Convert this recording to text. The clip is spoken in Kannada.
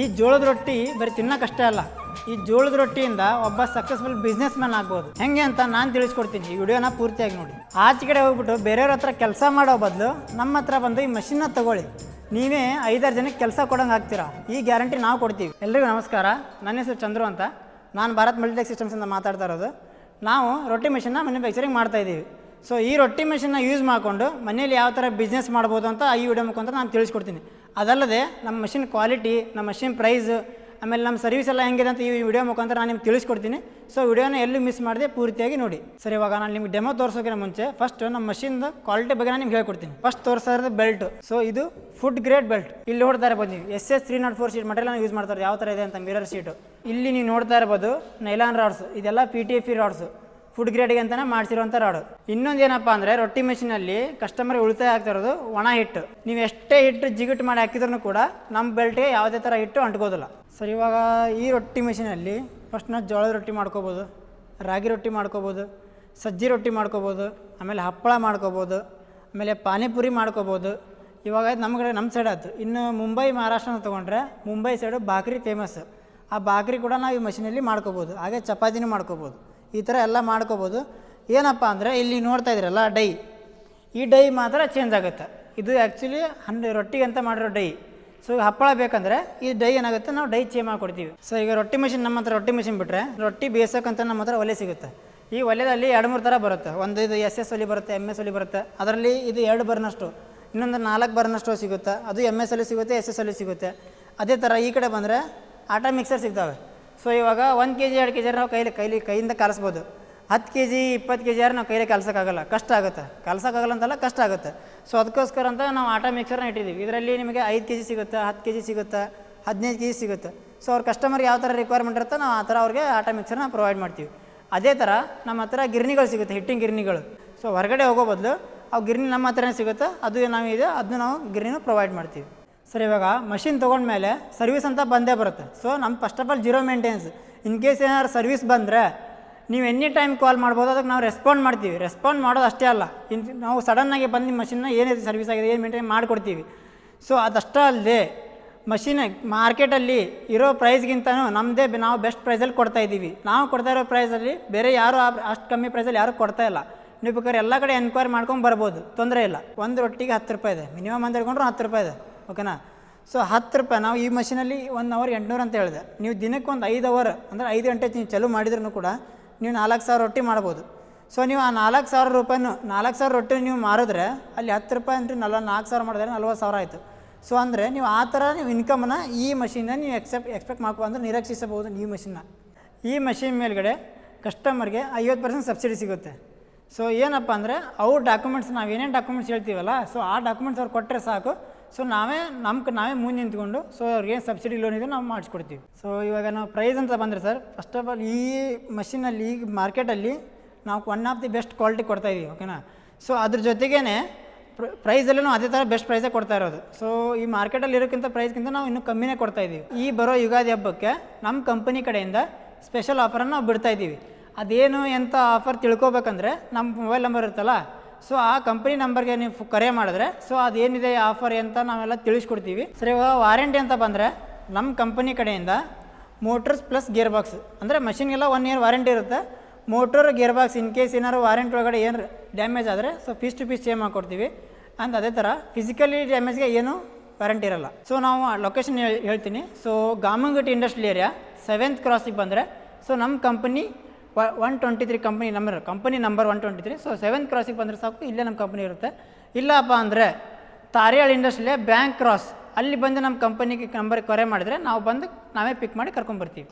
ಈ ಜೋಳದ ರೊಟ್ಟಿ ಬರೀ ತಿನ್ನೋಕ್ಕಷ್ಟೇ ಅಲ್ಲ, ಈ ಜೋಳದ ರೊಟ್ಟಿಯಿಂದ ಒಬ್ಬ ಸಕ್ಸಸ್ಫುಲ್ ಬಿಸ್ನೆಸ್ ಮ್ಯಾನ್ ಆಗ್ಬೋದು. ಹೆಂಗೆ ಅಂತ ನಾನು ತಿಳಿಸ್ಕೊಡ್ತೀನಿ. ಈ ವಿಡಿಯೋನ ಪೂರ್ತಿಯಾಗಿ ನೋಡಿ. ಆಚೆ ಕಡೆ ಹೋಗ್ಬಿಟ್ಟು ಬೇರೆಯವ್ರ ಹತ್ರ ಕೆಲಸ ಮಾಡೋ ಬದಲು ನಮ್ಮ ಹತ್ರ ಬಂದು ಈ ಮಷಿನ್ನ ತಗೊಳ್ಳಿ. ನೀವೇ ಐದಾರು ಜನಕ್ಕೆ ಕೆಲಸ ಕೊಡೋಂಗೆ ಆಗ್ತೀರಾ? ಈ ಗ್ಯಾರಂಟಿ ನಾವು ಕೊಡ್ತೀವಿ. ಎಲ್ರಿಗೂ ನಮಸ್ಕಾರ. ನನ್ನ ಹೆಸರು ಚಂದ್ರು ಅಂತ. ನಾನು ಭಾರತ್ ಮಲ್ಟಿಟೆಕ್ ಸಿಸ್ಟಮ್ಸಿಂದ ಮಾತಾಡ್ತಾ ಇರೋದು. ನಾವು ರೊಟ್ಟಿ ಮಿಷನ್ನ ಮ್ಯಾನುಫ್ಯಾಕ್ಚರಿಂಗ್ ಮಾಡ್ತಾ ಇದ್ದೀವಿ. ಸೊ ಈ ರೊಟ್ಟಿ ಮಿಷನ್ನ ಯೂಸ್ ಮಾಡಿಕೊಂಡು ಮನೇಲಿ ಯಾವ ಥರ ಬಿಸ್ನೆಸ್ ಮಾಡ್ಬೋದು ಅಂತ ಈ ವಿಡಿಯೋ ಮುಖಾಂತರ ನಾನು ತಿಳಿಸ್ಕೊಡ್ತೀನಿ. ಅದಲ್ಲದೆ ನಮ್ಮ ಮಷಿನ್ ಕ್ವಾಲಿಟಿ ನಮ್ಮ ಮಷಿನ್ ಪ್ರೈಸ್ ಆಮೇಲೆ ನಮ್ಮ ಸರ್ವಿಸ್ ಎಲ್ಲ ಹೆಂಗಿದೆ ಅಂತ ಈ ವಿಡಿಯೋ ಮುಖಾಂತರ ನಾನು ನಿಮ್ಗೆ ತಿಳಿಸ್ಕೊಡ್ತೀನಿ. ಸೊ ವಿಡಿಯೋನ ಎಲ್ಲೂ ಮಿಸ್ ಮಾಡದೆ ಪೂರ್ತಿಯಾಗಿ ನೋಡಿ. ಸರಿ, ಇವಾಗ ನಾನು ನಿಮ್ಗೆ ಡೆಮೋ ತೋರಿಸೋಕ್ಕಿಂತ ಮುಂಚೆ ಫಸ್ಟ್ ನಮ್ಮ ಮಷಿನ್ದು ಕ್ವಾಲಿಟಿ ಬಗ್ಗೆ ನಾನು ನಿಮ್ಗೆ ಹೇಳ್ಕೊಡ್ತೀನಿ. ಫಸ್ಟ್ ತೋರಿಸೋದು ಬೆಲ್ಟ್ ಸೊ ಇದು ಫುಡ್ ಗ್ರೇಡ್ ಬೆಲ್ಟ್ ಇಲ್ಲಿ ನೋಡ್ತಾ ಇರ್ಬೋದು ನೀವು. S S three nought four sheet material use ಮಾಡ್ತಾರೆ ಯಾವ ಥರ ಇದೆ ಅಂತ ಮಿರರ್ ಶೀಟು ಇಲ್ಲಿ ನೀವು ನೋಡ್ತಾ ಇರ್ಬೋದು ನೈಲಾನ್ ರಾಡ್ಸ್ ಇದೆಲ್ಲ P T F rods food ಗ್ರೇಡಿಗೆ ಅಂತಲೇ ಮಾಡಿಸಿರುವಂಥ ರಾಡು. ಇನ್ನೊಂದು ಏನಪ್ಪ ಅಂದರೆ ರೊಟ್ಟಿ ಮೆಷಿನಲ್ಲಿ ಕಸ್ಟಮರ್ ಉಳಿತಾಯ ಆಗ್ತಿರೋದು ಒಣ ಹಿಟ್ಟು. ನೀವು ಎಷ್ಟೇ ಹಿಟ್ಟು ಜಿಗಿಟ್ ಮಾಡಿ ಹಾಕಿದ್ರೂ ಕೂಡ ನಮ್ಮ ಬೆಲ್ಟ್ಗೆ ಯಾವುದೇ ಥರ ಹಿಟ್ಟು ಅಂಟ್ಕೋದಿಲ್ಲ. ಸರ್, ಇವಾಗ ಈ ರೊಟ್ಟಿ ಮೆಷಿನಲ್ಲಿ ಫಸ್ಟ್ ನಾವು ಜೋಳದ ರೊಟ್ಟಿ ಮಾಡ್ಕೋಬೋದು, ರಾಗಿ ರೊಟ್ಟಿ ಮಾಡ್ಕೋಬೋದು, ಸಜ್ಜಿ ರೊಟ್ಟಿ ಮಾಡ್ಕೋಬೋದು, ಆಮೇಲೆ ಹಪ್ಪಳ ಮಾಡ್ಕೋಬೋದು, ಆಮೇಲೆ ಪಾನಿಪುರಿ ಮಾಡ್ಕೋಬೋದು. ಇವಾಗ ನಮ್ಮ ಕಡೆ ನಮ್ಮ ಸೈಡ್ ಆಯ್ತು. ಇನ್ನು ಮುಂಬೈ, ಮಹಾರಾಷ್ಟ್ರನ ತೊಗೊಂಡ್ರೆ ಮುಂಬೈ ಸೈಡು ಬಾಕ್ರಿ ಫೇಮಸ್ ಆ ಬಾಕ್ರಿ ಕೂಡ ನಾವು ಈ ಮಷಿನಲ್ಲಿ ಮಾಡ್ಕೋಬೋದು. ಹಾಗೆ ಚಪಾತಿನೂ ಮಾಡ್ಕೋಬೋದು. ಈ ಥರ ಎಲ್ಲ ಮಾಡ್ಕೋಬೋದು. ಏನಪ್ಪ ಅಂದರೆ ಇಲ್ಲಿ ನೋಡ್ತಾ ಇದ್ದೀರಲ್ಲ ಡೈ. ಈ ಡೈ ಮಾತ್ರ ಚೇಂಜ್ ಆಗುತ್ತೆ. ಇದು ಆ್ಯಕ್ಚುಲಿ ಹಂಡ್ ರೊಟ್ಟಿಗೆ ಅಂತ ಮಾಡಿರೋ ಡೈ. ಸೊ ಈಗ ಹಪ್ಪಳ ಬೇಕಂದರೆ ಈ ಡೈ ಏನಾಗುತ್ತೆ? ನಾವು ಡೈ ಚೇಂಜ್ ಮಾಡಿಕೊಡ್ತೀವಿ. ಸೊ ಈಗ ರೊಟ್ಟಿ ಮಿಷಿನ್ ನಮ್ಮ ಹತ್ರ ರೊಟ್ಟಿ ಮಿಷಿನ್ ಬಿಟ್ಟರೆ ರೊಟ್ಟಿ ಬೇಯಿಸೋಕ್ಕಂತ ನಮ್ಮ ಹತ್ರ ಒಲೆ ಸಿಗುತ್ತೆ. ಈ ಒಲೆಯಲ್ಲಿ ಎರಡು ಮೂರು ಥರ ಬರುತ್ತೆ. ಒಂದು ಇದು ಎಸ್ ಎಸ್ ಒಲಿ ಬರುತ್ತೆ ಎಂ ಎಸ್ ಒಲಿ ಬರುತ್ತೆ. ಅದರಲ್ಲಿ ಇದು ಎರಡು ಬರ್ನಷ್ಟು, ಇನ್ನೊಂದು ನಾಲ್ಕು ಬರ್ನಷ್ಟು ಸಿಗುತ್ತೆ. ಅದು ಎಂ ಎಸ್ ಅಲ್ಲಿ ಸಿಗುತ್ತೆ ಎಸ್ ಎಸ್ ಅಲ್ಲಿ ಸಿಗುತ್ತೆ. ಅದೇ ಥರ ಈ ಕಡೆ ಬಂದರೆ ಆಟೋ ಮಿಕ್ಸರ್ ಸಿಗ್ತವೆ. ಸೊ ಇವಾಗ ಒಂದು ಕೆ ಜಿ ಎರಡು ಕೆ ಜಿ ನಾವು ಕೈಲಿ ಕೈಲಿ ಕೈಯಿಂದ ಕಲಿಸ್ಬೋದು. ಹತ್ತು ಕೆ ಜಿ ಇಪ್ಪತ್ತು ಕೆ ಜಿ ಯಾರು ನಾವು ಕೈಲಿ ಕಲ್ಸೋಕ್ಕಾಗಲ್ಲ. ಕಷ್ಟ ಆಗುತ್ತೆ. ಕಲ್ಸೋಕ್ಕಾಗಲ್ಲ ಅಂತಲ್ಲ ಕಷ್ಟ ಆಗುತ್ತೆ. ಸೊ ಅದಕ್ಕೋಸ್ಕರ ಅಂತ ನಾವು ಆಟೋ ಮಿಕ್ಸರ್ನ ಇಟ್ಟಿದ್ದೀವಿ ಇದರಲ್ಲಿ ನಿಮಗೆ ಐದು ಕೆ ಜಿ ಸಿಗುತ್ತೆ, ಹತ್ತು ಕೆ ಜಿ ಸಿಗುತ್ತೆ, ಹದಿನೈದು ಕೆ ಜಿ ಸಿಗುತ್ತೆ. ಸೊ ಅವ್ರ ಕಸ್ಟಮರ್ಗೆ ಯಾವ ಥರ ರಿಕ್ವೈರ್ಮೆಂಟ್ ಇರುತ್ತೋ ನಾವು ಆ ಥರ ಅವ್ರಿಗೆ ಆಟೋ ಮಿಕ್ಸರ್ನ ಪ್ರೊವೈಡ್ ಮಾಡ್ತೀವಿ. ಅದೇ ಥರ ನಮ್ಮ ಹತ್ರ ಗಿರ್ನಿಗಳು ಸಿಗುತ್ತೆ, ಹಿಟ್ಟಿನ ಗಿರ್ನಿಗಳು ಸೊ ಹೊರಗಡೆ ಹೋಗೋ ಬದಲು ಅವು ಗಿರ್ನಿ ನಮ್ಮ ಹತ್ರನೇ ಸಿಗುತ್ತೆ. ಅದು ನಾವಿದೆ ಅದನ್ನ ನಾವು ಗಿರ್ನಿನೂ ಪ್ರೊವೈಡ್ ಮಾಡ್ತೀವಿ. ಸರ್, ಇವಾಗ ಮಷಿನ್ ತೊಗೊಂಡ್ಮೇಲೆ ಸರ್ವಿಸ್ ಅಂತ ಬಂದೇ ಬರುತ್ತೆ. ಸೊ ನಮ್ಮ first of all zero maintenance in case ಏನಾದ್ರು ಸರ್ವಿಸ್ ಬಂದರೆ, ನೀವು ಎನಿ ಟೈಮ್ ಕಾಲ್ ಮಾಡ್ಬೋದು, ಅದಕ್ಕೆ ನಾವು ರೆಸ್ಪಾಂಡ್ ಮಾಡ್ತೀವಿ. ರೆಸ್ಪಾಂಡ್ ಮಾಡೋದು ಅಷ್ಟೇ ಅಲ್ಲ. ಇನ್ ನಾವು ಸಡನ್ನಾಗಿ ಬಂದು ಮಷಿನ್ನ ಏನಿದೆ ಸರ್ವಿಸ್ ಆಗಿದೆ, ಏನು ಮೇಂಟೈನ್ ಮಾಡಿಕೊಡ್ತೀವಿ. ಸೊ ಅದಷ್ಟೇ ಅಲ್ಲದೆ ಮಷಿನ್ ಮಾರ್ಕೆಟಲ್ಲಿ ಇರೋ ಪ್ರೈಸ್ಗಿಂತನೂ ನಮ್ಮದೇ ನಾವು ಬೆಸ್ಟ್ ಪ್ರೈಸಲ್ಲಿ ಕೊಡ್ತಾ ಇದ್ದೀವಿ. ನಾವು ಕೊಡ್ತಾ ಇರೋ ಪ್ರೈಸಲ್ಲಿ ಬೇರೆ ಯಾರು ಅಷ್ಟು ಕಮ್ಮಿ ಪ್ರೈಸಲ್ಲಿ ಯಾರು ಕೊಡ್ತಾ ಇಲ್ಲ. ನೀವು ಬೇಕಾದ್ರೆ ಎಲ್ಲ ಕಡೆ ಎನ್ಕ್ವೈರಿ ಮಾಡ್ಕೊಂಡು ಬರ್ಬೋದು. ತೊಂದರೆ ಇಲ್ಲ. ಒಂದು ರೊಟ್ಟಿಗೆ ಹತ್ತು ರೂಪಾಯಿ ಇದೆ. ಮಿನಿಮಮ್ ಅಂತ ಹೇಳ್ಕೊಂಡ್ರೆ ಹತ್ತು ರೂಪಾಯಿ ಇದೆ. ಓಕೆನಾ? ಸೊ ಹತ್ತು ರೂಪಾಯಿ, ನಾವು ಈ ಮಷಿನಲ್ಲಿ ಒನ್ ಅವರ್ ಎಂಟುನೂರು ಅಂತ ಹೇಳಿದೆ. ನೀವು ದಿನಕ್ಕೆ ಒಂದು ಐದು ಅವರ್ ಅಂದರೆ ಐದು ಗಂಟೆ ನೀವು ಚಲು ಮಾಡಿದ್ರೂ ಕೂಡ ನೀವು ನಾಲ್ಕು ಸಾವಿರ ರೊಟ್ಟಿ ಮಾಡ್ಬೋದು. ಸೊ ನೀವು ಆ ನಾಲ್ಕು ಸಾವಿರ ರೂಪಾಯಿನೂ, ನಾಲ್ಕು ಸಾವಿರ ರೊಟ್ಟಿ ನೀವು ಮಾರಿದ್ರೆ ಅಲ್ಲಿ ಹತ್ತು ರೂಪಾಯಿ ಅಂದರೆ ನಲ್ವ ನಾಲ್ಕು ಸಾವಿರ ಮಾಡಿದ್ರೆ ನಲ್ವತ್ತು ಸಾವಿರ ಆಯಿತು. ಸೊ ಅಂದರೆ ನೀವು ಆ ಥರ ನೀವು ಇನ್ಕಮನ್ನು ಈ ಮಷಿನ್ನ ನೀವು ಎಕ್ಸೆಪ್ಟ್ ಎಕ್ಸ್ಪೆಕ್ಟ್ ಮಾಡ್ಕೊ ಅಂದರೆ ನಿರೀಕ್ಷಿಸಬಹುದು ಈ ಮಷಿನ್ನ ಈ ಮಷಿನ್ ಮೇಲ್ಗಡೆ ಕಸ್ಟಮರ್ಗೆ ಐವತ್ತು ಪರ್ಸೆಂಟ್ ಸಬ್ಸಿಡಿ ಸಿಗುತ್ತೆ. ಸೊ ಏನಪ್ಪ ಅಂದರೆ ಅವ್ರ ಡಾಕ್ಯುಮೆಂಟ್ಸ್ ನಾವು ಏನೇನು ಡಾಕ್ಯುಮೆಂಟ್ಸ್ ಹೇಳ್ತೀವಲ್ಲ ಸೊ ಆ ಡಾಕ್ಯುಮೆಂಟ್ಸ್ ಅವ್ರು ಕೊಟ್ಟರೆ ಸಾಕು. ಸೊ ನಾವೇ ನಮ್ಮ ನಾವೇ ಮುಂದೆ ನಿಂತ್ಕೊಂಡು ಸೊ ಅವ್ರಿಗೆ ಸಬ್ಸಿಡಿ ಲೋನ್ ಇದೆ ನಾವು ಮಾಡಿಸ್ಕೊಡ್ತೀವಿ. ಸೊ ಇವಾಗ ನಾವು ಪ್ರೈಸ್ ಅಂತ ಬಂದರೆ ಸರ್ ಫಸ್ಟ್ ಆಫ್ ಆಲ್ ಈ ಮಷಿನಲ್ಲಿ ಈಗ ಮಾರ್ಕೆಟಲ್ಲಿ ನಾವು one of the best quality ಕೊಡ್ತಾ ಇದೀವಿ ಓಕೆನಾ ಸೊ ಅದ್ರ ಜೊತೆಗೇ ಪ್ರೈಸಲ್ಲೂ ಅದೇ ಥರ ಬೆಸ್ಟ್ ಪ್ರೈಸೇ ಕೊಡ್ತಾ ಇರೋದು. ಸೊ ಈ ಮಾರ್ಕೆಟಲ್ಲಿ ಇರೋಕ್ಕಿಂತ ಪ್ರೈಸ್ಗಿಂತ ನಾವು ಇನ್ನೂ ಕಮ್ಮಿನೇ ಕೊಡ್ತಾ ಇದ್ದೀವಿ ಈ ಬರೋ ಯುಗಾದಿ ಹಬ್ಬಕ್ಕೆ ನಮ್ಮ ಕಂಪನಿ ಕಡೆಯಿಂದ ಸ್ಪೆಷಲ್ ಆಫರನ್ನು ನಾವು ಬಿಡ್ತಾ ಇದ್ದೀವಿ ಅದೇನು ಎಂಥ ಆಫರ್ ತಿಳ್ಕೊಬೇಕಂದ್ರೆ ನಮ್ಮ ಮೊಬೈಲ್ ನಂಬರ್ ಇರುತ್ತಲ್ಲ ಸೊ ಆ ಕಂಪನಿ ನಂಬರ್ಗೆ ನೀವು ಕರೆ ಮಾಡಿದ್ರೆ ಸೊ ಅದೇನಿದೆ ಆಫರ್ ಅಂತ ನಾವೆಲ್ಲ ತಿಳಿಸ್ಕೊಡ್ತೀವಿ. ಸರಿ ಇವಾಗ ವಾರಂಟಿ ಅಂತ ಬಂದರೆ ನಮ್ಮ ಕಂಪನಿ ಕಡೆಯಿಂದ ಮೋಟರ್ಸ್ ಪ್ಲಸ್ ಗೇರ್ ಬಾಕ್ಸ್ ಅಂದರೆ ಮಷಿನ್ಗೆಲ್ಲ ಒನ್ ಇಯರ್ ವಾರಂಟಿ ಇರುತ್ತೆ. Motor gear box in case ಏನಾದ್ರು ವಾರಂಟಿ ಒಳಗಡೆ ಏನು ಡ್ಯಾಮೇಜ್ ಆದರೆ so piece to piece change ಮಾಡಿಕೊಡ್ತೀವಿ. ಅಂಡ್ ಅದೇ ಥರ ಫಿಸಿಕಲಿ ಡ್ಯಾಮೇಜ್ಗೆ ಏನು ವಾರಂಟಿ ಇರಲ್ಲ. ಸೊ ನಾವು ಲೊಕೇಶನ್ ಹೇಳ್ತೀನಿ. So Gamangatti industrial area seventh ಕ್ರಾಸಿಗೆ ಬಂದರೆ ಸೊ ನಮ್ಮ company one twenty three company number company number one twenty three so seventh ಕ್ರಾಸಿಗೆ ಬಂದರೆ ಸಾಕು, ಇಲ್ಲೇ ನಮ್ಮ ಕಂಪ್ನಿ ಇರುತ್ತೆ. ಇಲ್ಲಪ್ಪ ಅಂದರೆ, ತಾರಿಯಾಳ್ ಇಂಡಸ್ಟ್ರಿಲೇ ಬ್ಯಾಂಕ್ ಕ್ರಾಸ್ ಅಲ್ಲಿ ಬಂದು ನಮ್ಮ ಕಂಪನಿಗೆ ನಂಬರ್ ಕರೆ ಮಾಡಿದರೆ, ನಾವು ಬಂದು ನಾವೇ ಪಿಕ್ ಮಾಡಿ ಕರ್ಕೊಂಬರ್ತೀವಿ